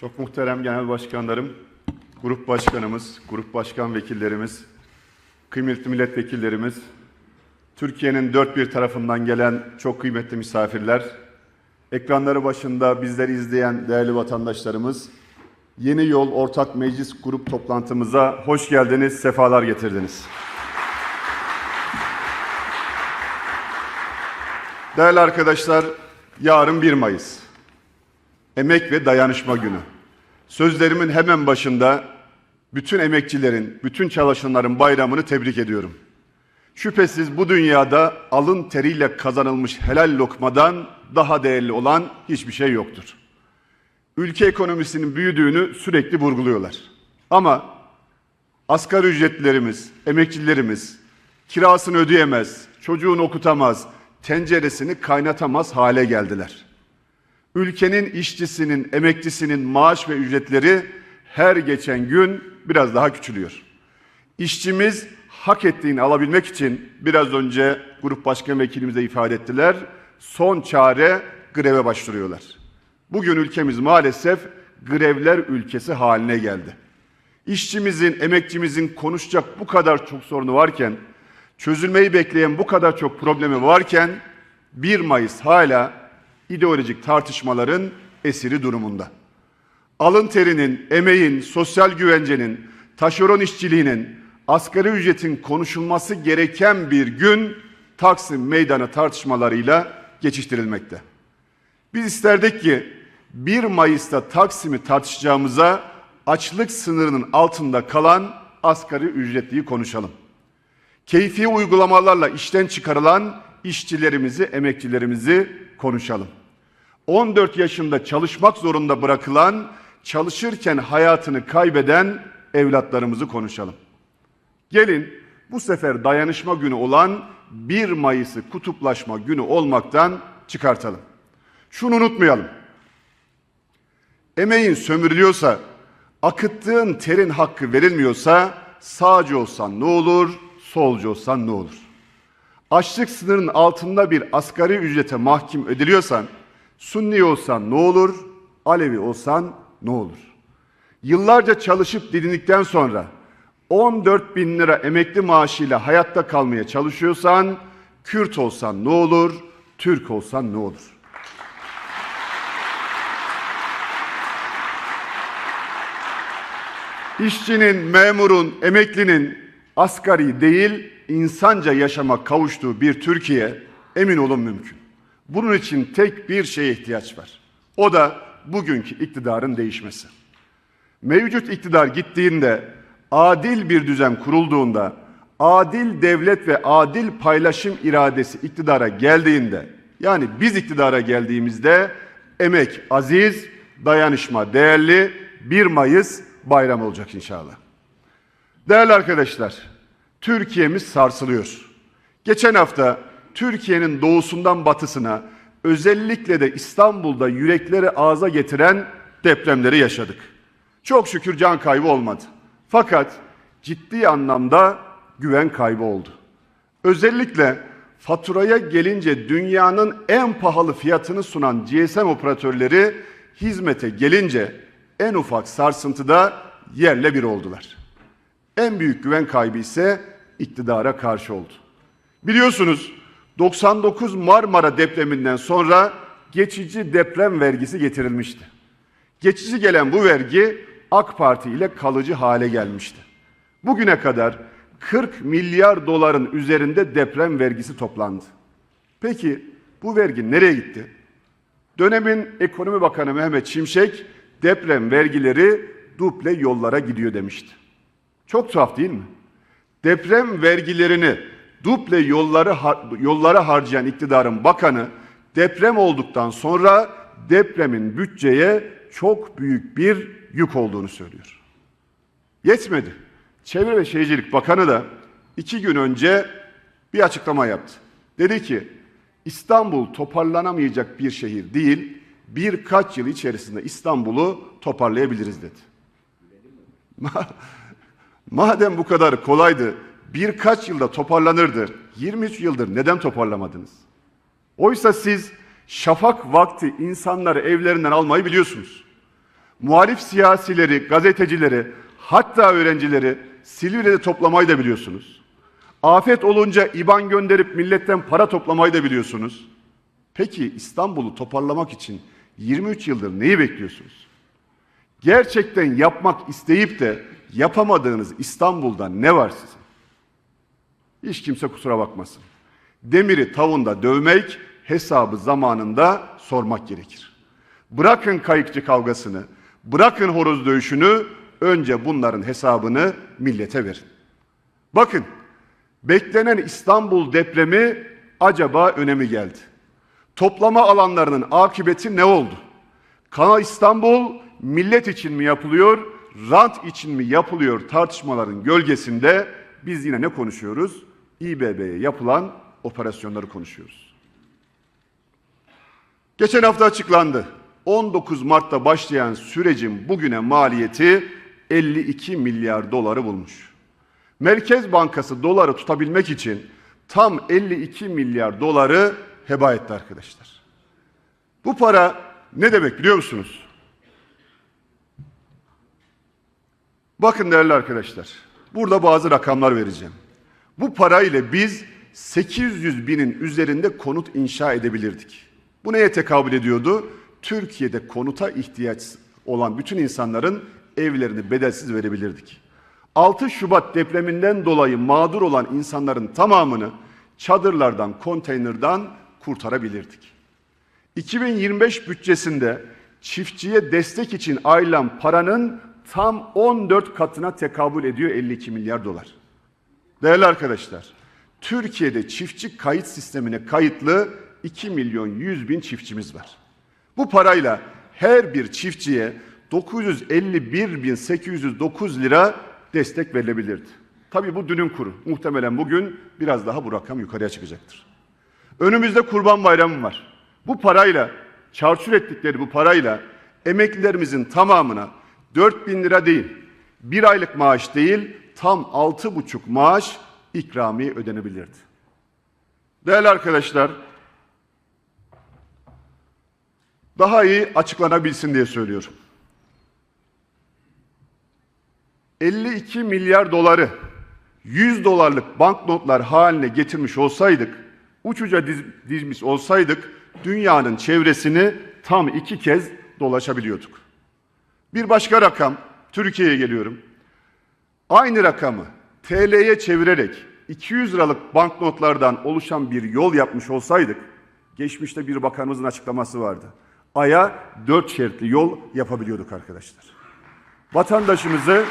Çok muhterem genel başkanlarım, grup başkanımız, grup başkan vekillerimiz, kıymetli milletvekillerimiz, Türkiye'nin dört bir tarafından gelen çok kıymetli misafirler, ekranları başında bizleri izleyen değerli vatandaşlarımız, Yeni Yol Ortak Meclis Grup toplantımıza hoş geldiniz, sefalar getirdiniz. Değerli arkadaşlar, yarın 1 Mayıs. Emek ve Dayanışma Günü. Sözlerimin hemen başında bütün emekçilerin, bütün çalışanların bayramını tebrik ediyorum. Şüphesiz bu dünyada alın teriyle kazanılmış helal lokmadan daha değerli olan hiçbir şey yoktur. Ülke ekonomisinin büyüdüğünü sürekli vurguluyorlar. Ama asgari ücretlilerimiz, emekçilerimiz kirasını ödeyemez, çocuğunu okutamaz, tenceresini kaynatamaz hale geldiler. Ülkenin işçisinin, emekçisinin maaş ve ücretleri her geçen gün biraz daha küçülüyor. İşçimiz hak ettiğini alabilmek için biraz önce grup başkan vekilimize ifade ettiler. Son çare greve başvuruyorlar. Bugün ülkemiz maalesef grevler ülkesi haline geldi. İşçimizin, emekçimizin konuşacak bu kadar çok sorunu varken, çözülmeyi bekleyen bu kadar çok problemi varken 1 Mayıs hala ideolojik tartışmaların esiri durumunda. Alın terinin, emeğin, sosyal güvencenin, taşeron işçiliğinin, asgari ücretin konuşulması gereken bir gün Taksim Meydanı tartışmalarıyla geçiştirilmekte. Biz isterdik ki 1 Mayıs'ta Taksim'i tartışacağımıza açlık sınırının altında kalan asgari ücretliyi konuşalım. Keyfi uygulamalarla işten çıkarılan işçilerimizi, emekçilerimizi konuşalım. 14 yaşında çalışmak zorunda bırakılan, çalışırken hayatını kaybeden evlatlarımızı konuşalım. Gelin bu sefer dayanışma günü olan 1 Mayıs'ı kutuplaşma günü olmaktan çıkartalım. Şunu unutmayalım. Emeğin sömürülüyorsa, akıttığın terin hakkı verilmiyorsa sağcı olsan ne olur, solcu olsan ne olur? Açlık sınırının altında bir asgari ücrete mahkum ediliyorsan, Sunni olsan ne olur, Alevi olsan ne olur? Yıllarca çalışıp didindikten sonra 14 bin lira emekli maaşıyla hayatta kalmaya çalışıyorsan, Kürt olsan ne olur, Türk olsan ne olur? İşçinin, memurun, emeklinin asgari değil, insanca yaşama kavuştuğu bir Türkiye emin olun mümkün. Bunun için tek bir şeye ihtiyaç var. O da bugünkü iktidarın değişmesi. Mevcut iktidar gittiğinde, adil bir düzen kurulduğunda, adil devlet ve adil paylaşım iradesi iktidara geldiğinde, yani biz iktidara geldiğimizde emek aziz, dayanışma değerli, 1 Mayıs bayram olacak inşallah. Değerli arkadaşlar, Türkiye'miz sarsılıyor. Geçen hafta Türkiye'nin doğusundan batısına özellikle de İstanbul'da yürekleri ağza getiren depremleri yaşadık. Çok şükür can kaybı olmadı. Fakat ciddi anlamda güven kaybı oldu. Özellikle faturaya gelince dünyanın en pahalı fiyatını sunan GSM operatörleri hizmete gelince en ufak sarsıntıda yerle bir oldular. En büyük güven kaybı ise iktidara karşı oldu. Biliyorsunuz 99 Marmara depreminden sonra geçici deprem vergisi getirilmişti. Geçici gelen bu vergi AK Parti ile kalıcı hale gelmişti. Bugüne kadar 40 milyar doların üzerinde deprem vergisi toplandı. Peki bu vergi nereye gitti? Dönemin Ekonomi Bakanı Mehmet Şimşek deprem vergileri duble yollara gidiyor demişti. Çok tuhaf değil mi? Deprem vergilerini duble yolları yollara harcayan iktidarın bakanı deprem olduktan sonra depremin bütçeye çok büyük bir yük olduğunu söylüyor. Yetmedi. Çevre ve Şehircilik Bakanı da iki gün önce bir açıklama yaptı. Dedi ki İstanbul toparlanamayacak bir şehir değil, birkaç yıl içerisinde İstanbul'u toparlayabiliriz dedi. Madem bu kadar kolaydı, birkaç yılda toparlanırdı. 23 yıldır neden toparlamadınız? Oysa siz şafak vakti insanları evlerinden almayı biliyorsunuz. Muhalif siyasileri, gazetecileri, hatta öğrencileri Silivri'de toplamayı da biliyorsunuz. Afet olunca IBAN gönderip milletten para toplamayı da biliyorsunuz. Peki İstanbul'u toparlamak için 23 yıldır neyi bekliyorsunuz? Gerçekten yapmak isteyip de yapamadığınız İstanbul'da ne var sizin? Hiç kimse kusura bakmasın. Demiri tavunda dövmek, hesabı zamanında sormak gerekir. Bırakın kayıkçı kavgasını, bırakın horoz dövüşünü, önce bunların hesabını millete verin. Bakın, beklenen İstanbul depremi acaba önemi geldi. Toplama alanlarının akıbeti ne oldu? Kanal İstanbul millet için mi yapılıyor, rant için mi yapılıyor tartışmaların gölgesinde biz yine ne konuşuyoruz? İBB'ye yapılan operasyonları konuşuyoruz. Geçen hafta açıklandı. 19 Mart'ta başlayan sürecin bugüne maliyeti 52 milyar doları bulmuş. Merkez Bankası doları tutabilmek için tam 52 milyar doları heba etti arkadaşlar. Bu para ne demek biliyor musunuz? Bakın değerli arkadaşlar, burada bazı rakamlar vereceğim. Bu parayla biz 800 binin üzerinde konut inşa edebilirdik. Bu neye tekabül ediyordu? Türkiye'de konuta ihtiyaç olan bütün insanların evlerini bedelsiz verebilirdik. 6 Şubat depreminden dolayı mağdur olan insanların tamamını çadırlardan, konteynerdan kurtarabilirdik. 2025 bütçesinde çiftçiye destek için ayrılan paranın tam 14 katına tekabül ediyor 52 milyar dolar. Değerli arkadaşlar, Türkiye'de çiftçi kayıt sistemine kayıtlı 2 milyon 100 bin çiftçimiz var. Bu parayla her bir çiftçiye 951.809 lira destek verilebilirdi. Tabii bu dünün kuru. Muhtemelen bugün biraz daha bu rakam yukarıya çıkacaktır. Önümüzde Kurban Bayramı var. Bu parayla, çarçur ettikleri bu parayla emeklilerimizin tamamına 4 bin lira değil, bir aylık maaş değil, tam altı buçuk maaş ikramiye ödenebilirdi. Değerli arkadaşlar, daha iyi açıklanabilsin diye söylüyorum. 52 milyar doları 100 dolarlık banknotlar haline getirmiş olsaydık, uçuca diz, dizmiş olsaydık, dünyanın çevresini tam iki kez dolaşabiliyorduk. Bir başka rakam, Türkiye'ye geliyorum. Aynı rakamı TL'ye çevirerek 200 liralık banknotlardan oluşan bir yol yapmış olsaydık, geçmişte bir bakanımızın açıklaması vardı. Aya dört şeritli yol yapabiliyorduk arkadaşlar. Vatandaşımızı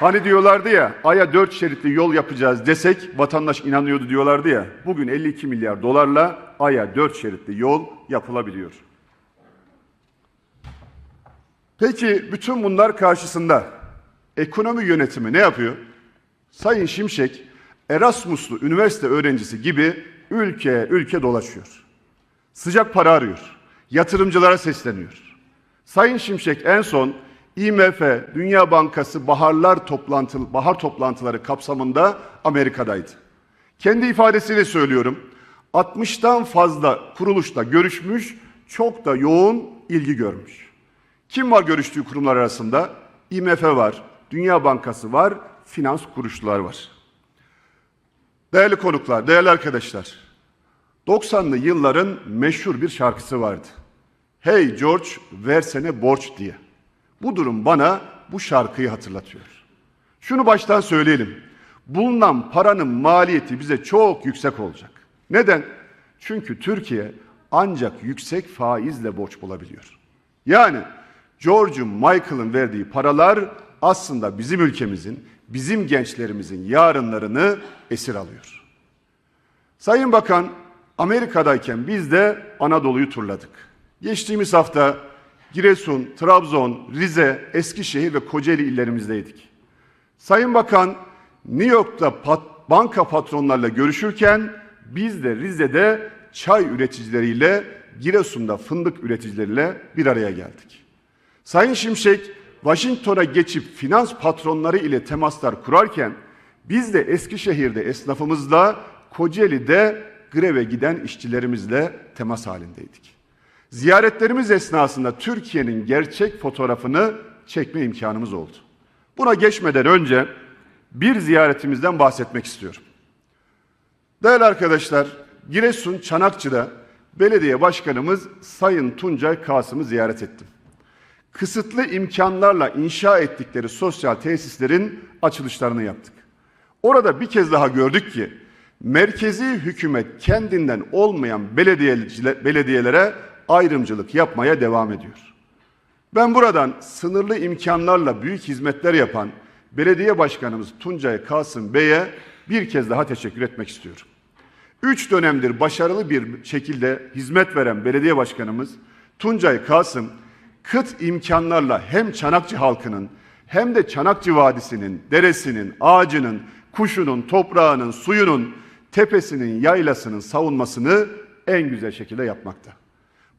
Hani diyorlardı ya, aya dört şeritli yol yapacağız desek vatandaş inanıyordu diyorlardı ya. Bugün 52 milyar dolarla aya dört şeritli yol yapılabiliyor. Peki bütün bunlar karşısında ekonomi yönetimi ne yapıyor? Sayın Şimşek Erasmuslu üniversite öğrencisi gibi ülke ülke dolaşıyor. Sıcak para arıyor. Yatırımcılara sesleniyor. Sayın Şimşek en son IMF, Dünya Bankası baharlar toplantı, bahar toplantıları kapsamında Amerika'daydı. Kendi ifadesiyle söylüyorum. 60'tan fazla kuruluşla görüşmüş, çok da yoğun ilgi görmüş. Kim var görüştüğü kurumlar arasında? IMF var, Dünya Bankası var, finans kuruluşlar var. Değerli konuklar, değerli arkadaşlar. 90'lı yılların meşhur bir şarkısı vardı. Hey George versene borç diye. Bu durum bana bu şarkıyı hatırlatıyor. Şunu baştan söyleyelim. Bulunan paranın maliyeti bize çok yüksek olacak. Neden? Çünkü Türkiye ancak yüksek faizle borç bulabiliyor. Yani George'un Michael'ın verdiği paralar aslında bizim ülkemizin, bizim gençlerimizin yarınlarını esir alıyor. Sayın Bakan Amerika'dayken biz de Anadolu'yu turladık. Geçtiğimiz hafta Giresun, Trabzon, Rize, Eskişehir ve Kocaeli illerimizdeydik. Sayın Bakan New York'ta pat, banka patronlarla görüşürken biz de Rize'de çay üreticileriyle, Giresun'da fındık üreticileriyle bir araya geldik. Sayın Şimşek Washington'a geçip finans patronları ile temaslar kurarken biz de Eskişehir'de esnafımızla, Kocaeli'de greve giden işçilerimizle temas halindeydik. Ziyaretlerimiz esnasında Türkiye'nin gerçek fotoğrafını çekme imkanımız oldu. Buna geçmeden önce bir ziyaretimizden bahsetmek istiyorum. Değerli arkadaşlar, Giresun Çanakçı'da belediye başkanımız Sayın Tuncay Kasım'ı ziyaret ettim. Kısıtlı imkanlarla inşa ettikleri sosyal tesislerin açılışlarını yaptık. Orada bir kez daha gördük ki merkezi hükümet kendinden olmayan belediyelere ayrımcılık yapmaya devam ediyor. Ben buradan sınırlı imkanlarla büyük hizmetler yapan belediye başkanımız Tuncay Kasım Bey'e bir kez daha teşekkür etmek istiyorum. Üç dönemdir başarılı bir şekilde hizmet veren belediye başkanımız Tuncay Kasım, kıt imkanlarla hem Çanakçı halkının hem de Çanakçı Vadisi'nin, deresinin, ağacının, kuşunun, toprağının, suyunun, tepesinin, yaylasının savunmasını en güzel şekilde yapmakta.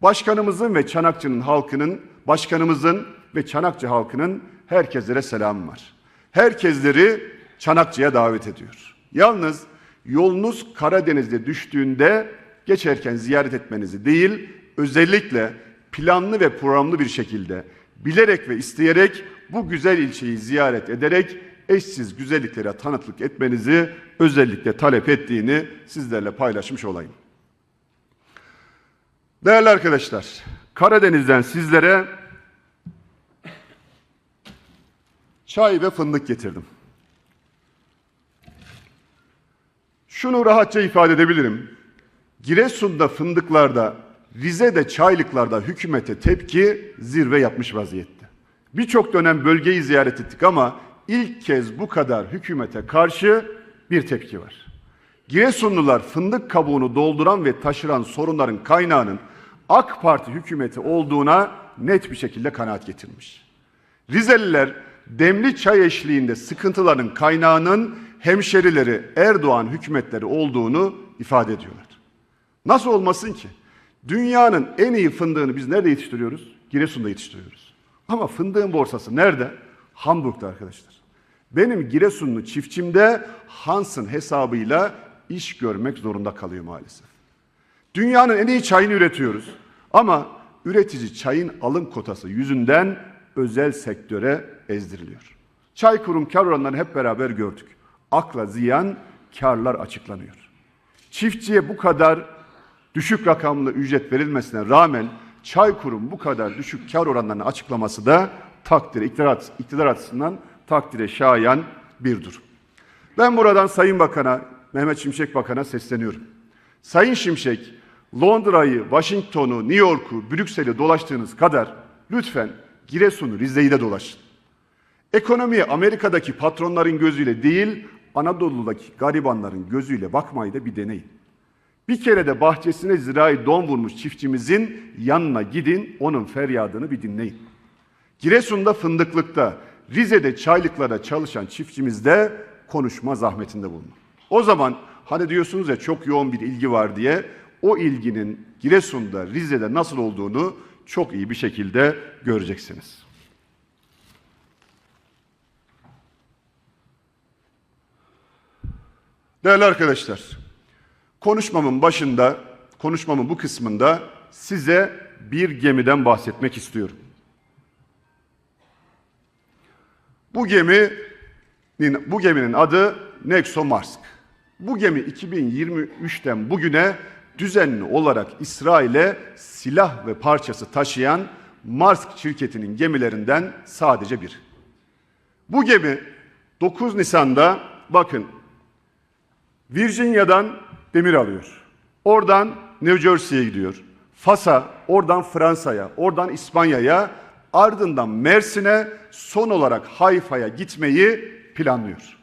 Başkanımızın ve Çanakçı'nın halkının, başkanımızın ve Çanakçı halkının herkeslere selamı var. Herkesleri Çanakçı'ya davet ediyor. Yalnız yolunuz Karadeniz'de düştüğünde geçerken ziyaret etmenizi değil, özellikle planlı ve programlı bir şekilde bilerek ve isteyerek bu güzel ilçeyi ziyaret ederek eşsiz güzelliklere tanıklık etmenizi özellikle talep ettiğini sizlerle paylaşmış olayım. Değerli arkadaşlar, Karadeniz'den sizlere çay ve fındık getirdim. Şunu rahatça ifade edebilirim. Giresun'da fındıklarda, Rize'de çaylıklarda hükümete tepki zirve yapmış vaziyette. Birçok dönem bölgeyi ziyaret ettik ama ilk kez bu kadar hükümete karşı bir tepki var. Giresunlular fındık kabuğunu dolduran ve taşıran sorunların kaynağının AK Parti hükümeti olduğuna net bir şekilde kanaat getirmiş. Rizeliler demli çay eşliğinde sıkıntıların kaynağının hemşerileri Erdoğan hükümetleri olduğunu ifade ediyorlar. Nasıl olmasın ki? Dünyanın en iyi fındığını biz nerede yetiştiriyoruz? Giresun'da yetiştiriyoruz. Ama fındığın borsası nerede? Hamburg'da arkadaşlar. Benim Giresunlu çiftçimde Hans'ın hesabıyla iş görmek zorunda kalıyor maalesef. Dünyanın en iyi çayını üretiyoruz. Ama üretici çayın alım kotası yüzünden özel sektöre ezdiriliyor. Çay kurum kar oranlarını hep beraber gördük. Akla ziyan karlar açıklanıyor. Çiftçiye bu kadar düşük rakamlı ücret verilmesine rağmen çay kurum bu kadar düşük kar oranlarını açıklaması da takdire, iktidar, iktidar açısından takdire şayan bir durum. Ben buradan Sayın Bakan'a, Mehmet Şimşek Bakan'a sesleniyorum. Sayın Şimşek, Londra'yı, Washington'u, New York'u, Brüksel'i dolaştığınız kadar lütfen Giresun'u, Rize'yi de dolaşın. Ekonomiye Amerika'daki patronların gözüyle değil, Anadolu'daki garibanların gözüyle bakmayı da bir deneyin. Bir kere de bahçesine zirai don vurmuş çiftçimizin yanına gidin, onun feryadını bir dinleyin. Giresun'da fındıklıkta, Rize'de çaylıklara çalışan çiftçimizde konuşma zahmetinde bulunun. O zaman hani diyorsunuz ya çok yoğun bir ilgi var diye o ilginin Giresun'da, Rize'de nasıl olduğunu çok iyi bir şekilde göreceksiniz. Değerli arkadaşlar, konuşmamın başında, konuşmamın bu kısmında size bir gemiden bahsetmek istiyorum. Bu geminin bu geminin adı Nexomarsk. Bu gemi 2023'ten bugüne düzenli olarak İsrail'e silah ve parçası taşıyan Marsk şirketinin gemilerinden sadece bir. Bu gemi 9 Nisan'da bakın Virginia'dan demir alıyor. Oradan New Jersey'ye gidiyor. Fas'a, oradan Fransa'ya, oradan İspanya'ya, ardından Mersin'e, son olarak Hayfa'ya gitmeyi planlıyor.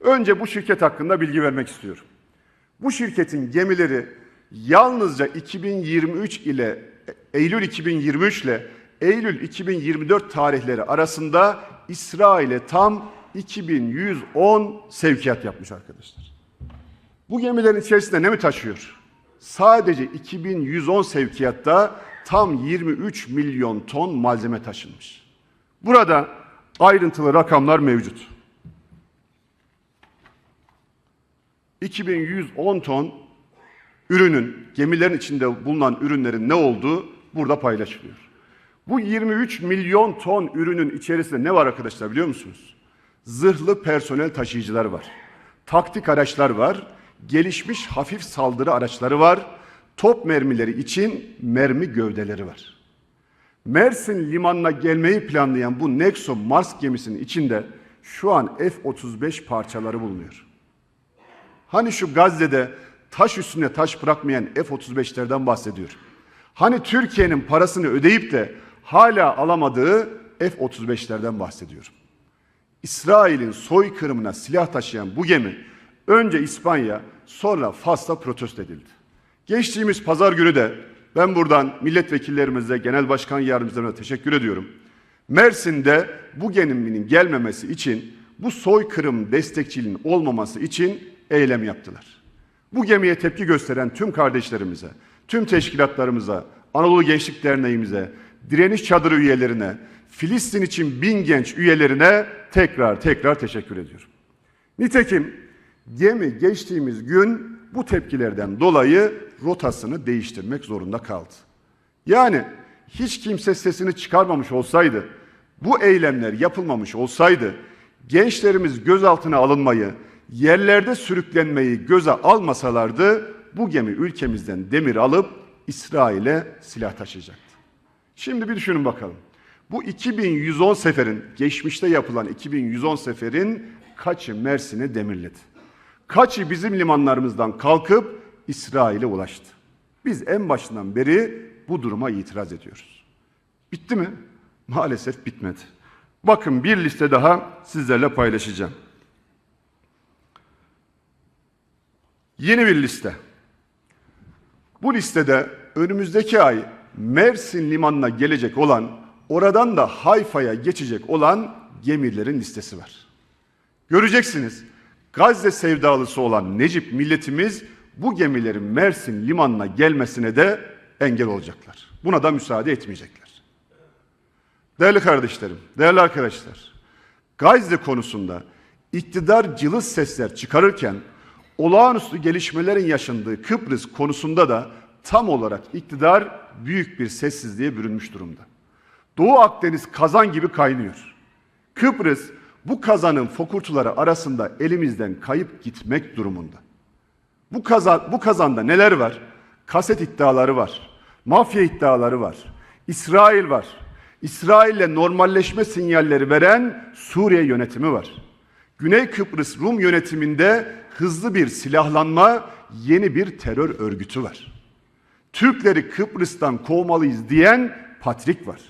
Önce bu şirket hakkında bilgi vermek istiyorum. Bu şirketin gemileri yalnızca 2023 ile Eylül 2023 ile Eylül 2024 tarihleri arasında İsrail'e tam 2110 sevkiyat yapmış arkadaşlar. Bu gemilerin içerisinde ne mi taşıyor? Sadece 2110 sevkiyatta tam 23 milyon ton malzeme taşınmış. Burada ayrıntılı rakamlar mevcut. 2110 ton ürünün, gemilerin içinde bulunan ürünlerin ne olduğu burada paylaşılıyor. Bu 23 milyon ton ürünün içerisinde ne var arkadaşlar biliyor musunuz? Zırhlı personel taşıyıcılar var. Taktik araçlar var. Gelişmiş hafif saldırı araçları var. Top mermileri için mermi gövdeleri var. Mersin limanına gelmeyi planlayan bu Nexo Mars gemisinin içinde şu an F-35 parçaları bulunuyor. Hani şu Gazze'de taş üstüne taş bırakmayan F-35'lerden bahsediyor. Hani Türkiye'nin parasını ödeyip de hala alamadığı F-35'lerden bahsediyorum. İsrail'in soykırımına silah taşıyan bu gemi önce İspanya sonra Fas'ta protesto edildi. Geçtiğimiz pazar günü de ben buradan milletvekillerimize, genel başkan yardımcılarına teşekkür ediyorum. Mersin'de bu geminin gelmemesi için, bu soykırım destekçiliğinin olmaması için eylem yaptılar. Bu gemiye tepki gösteren tüm kardeşlerimize, tüm teşkilatlarımıza, Anadolu Gençlik Derneğimize, direniş çadırı üyelerine, Filistin için bin genç üyelerine tekrar tekrar teşekkür ediyorum. Nitekim gemi geçtiğimiz gün bu tepkilerden dolayı rotasını değiştirmek zorunda kaldı. Yani hiç kimse sesini çıkarmamış olsaydı, bu eylemler yapılmamış olsaydı, gençlerimiz gözaltına alınmayı, yerlerde sürüklenmeyi göze almasalardı bu gemi ülkemizden demir alıp İsrail'e silah taşıyacaktı. Şimdi bir düşünün bakalım. Bu 2110 seferin, geçmişte yapılan 2110 seferin kaçı Mersin'e demirledi? Kaçı bizim limanlarımızdan kalkıp İsrail'e ulaştı? Biz en başından beri bu duruma itiraz ediyoruz. Bitti mi? Maalesef bitmedi. Bakın bir liste daha sizlerle paylaşacağım. Yeni bir liste. Bu listede önümüzdeki ay Mersin limanına gelecek olan, oradan da Hayfa'ya geçecek olan gemilerin listesi var. Göreceksiniz Gazze sevdalısı olan Necip milletimiz bu gemilerin Mersin limanına gelmesine de engel olacaklar. Buna da müsaade etmeyecekler. Değerli kardeşlerim, değerli arkadaşlar, Gazze konusunda iktidar cılız sesler çıkarırken olağanüstü gelişmelerin yaşandığı Kıbrıs konusunda da tam olarak iktidar büyük bir sessizliğe bürünmüş durumda. Doğu Akdeniz kazan gibi kaynıyor. Kıbrıs bu kazanın fokurtuları arasında elimizden kayıp gitmek durumunda. Bu kazan bu kazanda neler var? Kaset iddiaları var. Mafya iddiaları var. İsrail var. İsrail'le normalleşme sinyalleri veren Suriye yönetimi var. Güney Kıbrıs Rum yönetiminde hızlı bir silahlanma, yeni bir terör örgütü var. Türkleri Kıbrıs'tan kovmalıyız diyen Patrik var.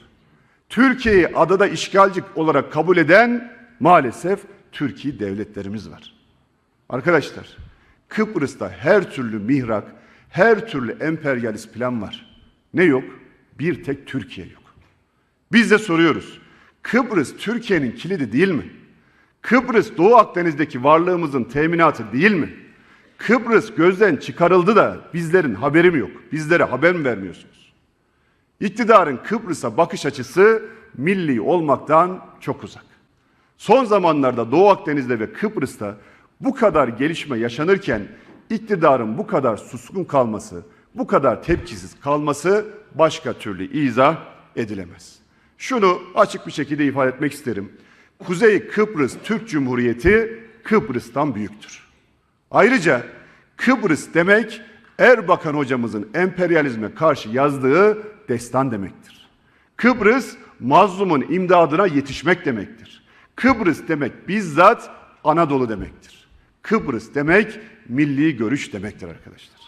Türkiye'yi adada işgalci olarak kabul eden maalesef Türkiye devletlerimiz var. Arkadaşlar, Kıbrıs'ta her türlü mihrak, her türlü emperyalist plan var. Ne yok? Bir tek Türkiye yok. Biz de soruyoruz. Kıbrıs Türkiye'nin kilidi değil mi? Kıbrıs Doğu Akdeniz'deki varlığımızın teminatı değil mi? Kıbrıs gözden çıkarıldı da bizlerin haberim yok. Bizlere haber mi vermiyorsunuz? İktidarın Kıbrıs'a bakış açısı milli olmaktan çok uzak. Son zamanlarda Doğu Akdeniz'de ve Kıbrıs'ta bu kadar gelişme yaşanırken iktidarın bu kadar suskun kalması, bu kadar tepkisiz kalması başka türlü izah edilemez. Şunu açık bir şekilde ifade etmek isterim. Kuzey Kıbrıs Türk Cumhuriyeti Kıbrıs'tan büyüktür. Ayrıca Kıbrıs demek Erbakan hocamızın emperyalizme karşı yazdığı destan demektir. Kıbrıs mazlumun imdadına yetişmek demektir. Kıbrıs demek bizzat Anadolu demektir. Kıbrıs demek milli görüş demektir arkadaşlar.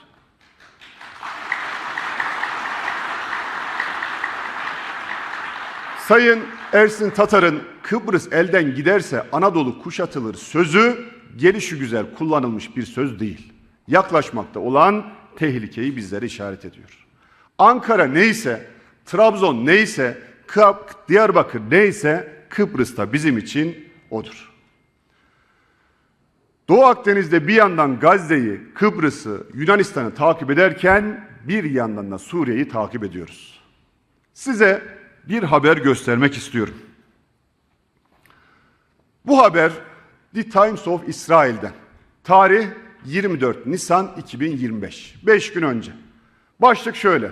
Sayın Ersin Tatar'ın Kıbrıs elden giderse Anadolu kuşatılır sözü gelişi güzel kullanılmış bir söz değil. Yaklaşmakta olan tehlikeyi bizlere işaret ediyor. Ankara neyse, Trabzon neyse, Diyarbakır neyse Kıbrıs'ta bizim için odur. Doğu Akdeniz'de bir yandan Gazze'yi, Kıbrıs'ı, Yunanistan'ı takip ederken bir yandan da Suriye'yi takip ediyoruz. Size bir haber göstermek istiyorum. Bu haber The Times of Israel'den. Tarih 24 Nisan 2025. 5 gün önce. Başlık şöyle.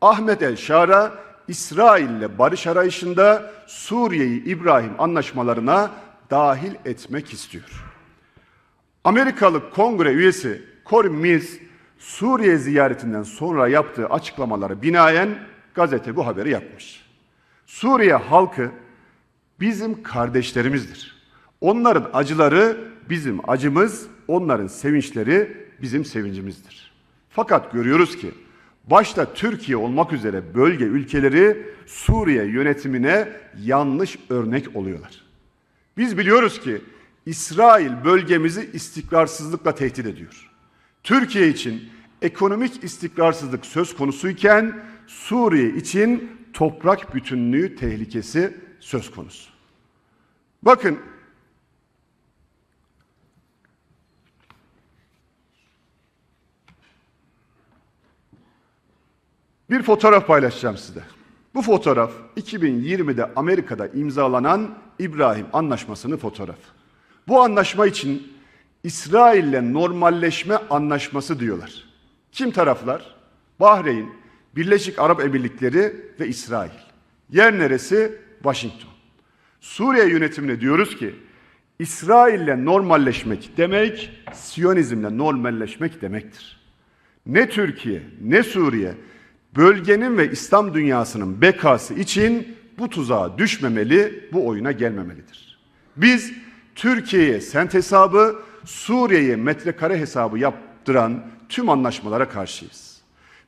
Ahmet El Şara İsrail ile barış arayışında Suriye'yi İbrahim anlaşmalarına dahil etmek istiyor. Amerikalı kongre üyesi Cory Mills Suriye ziyaretinden sonra yaptığı açıklamalara binaen gazete bu haberi yapmış. Suriye halkı bizim kardeşlerimizdir. Onların acıları bizim acımız, onların sevinçleri bizim sevincimizdir. Fakat görüyoruz ki başta Türkiye olmak üzere bölge ülkeleri Suriye yönetimine yanlış örnek oluyorlar. Biz biliyoruz ki İsrail bölgemizi istikrarsızlıkla tehdit ediyor. Türkiye için ekonomik istikrarsızlık söz konusuyken Suriye için toprak bütünlüğü tehlikesi söz konusu. Bakın bir fotoğraf paylaşacağım size. Bu fotoğraf 2020'de Amerika'da imzalanan İbrahim Anlaşması'nın fotoğrafı. Bu anlaşma için İsrail'le normalleşme anlaşması diyorlar. Kim taraflar? Bahreyn, Birleşik Arap Emirlikleri ve İsrail. Yer neresi? Washington. Suriye yönetimine diyoruz ki İsrail'le normalleşmek demek Siyonizmle normalleşmek demektir. Ne Türkiye ne Suriye bölgenin ve İslam dünyasının bekası için bu tuzağa düşmemeli, bu oyuna gelmemelidir. Biz Türkiye'ye sent hesabı, Suriye'ye metrekare hesabı yaptıran tüm anlaşmalara karşıyız.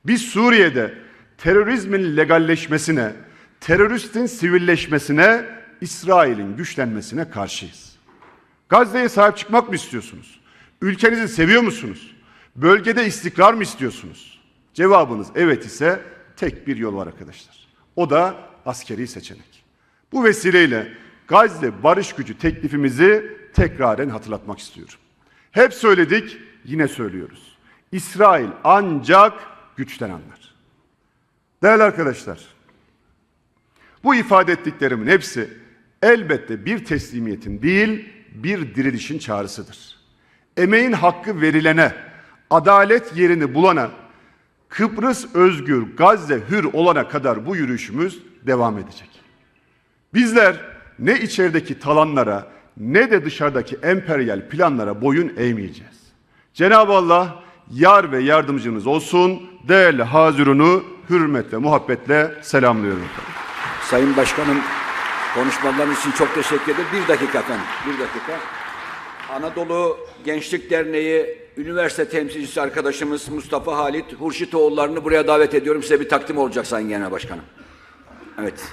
Biz Suriye'de terörizmin legalleşmesine, teröristin sivilleşmesine, İsrail'in güçlenmesine karşıyız. Gazze'ye sahip çıkmak mı istiyorsunuz? Ülkenizi seviyor musunuz? Bölgede istikrar mı istiyorsunuz? Cevabınız evet ise tek bir yol var arkadaşlar. O da askeri seçenek. Bu vesileyle Gazze barış gücü teklifimizi tekraren hatırlatmak istiyorum. Hep söyledik, yine söylüyoruz. İsrail ancak güçten anlar. Değerli arkadaşlar, bu ifade ettiklerimin hepsi elbette bir teslimiyetin değil, bir dirilişin çağrısıdır. Emeğin hakkı verilene, adalet yerini bulana, Kıbrıs özgür, Gazze hür olana kadar bu yürüyüşümüz devam edecek. Bizler ne içerideki talanlara ne de dışarıdaki emperyal planlara boyun eğmeyeceğiz. Cenab-ı Allah yar ve yardımcımız olsun. Değerli hazirunu hürmet ve muhabbetle selamlıyorum. Sayın Başkanım konuşmalarınız için çok teşekkür ederim. Bir dakika efendim, bir dakika. Anadolu Gençlik Derneği üniversite temsilcisi arkadaşımız Mustafa Halit Hurşitoğullarını buraya davet ediyorum. Size bir takdim olacak Sayın Genel Başkanım. Evet.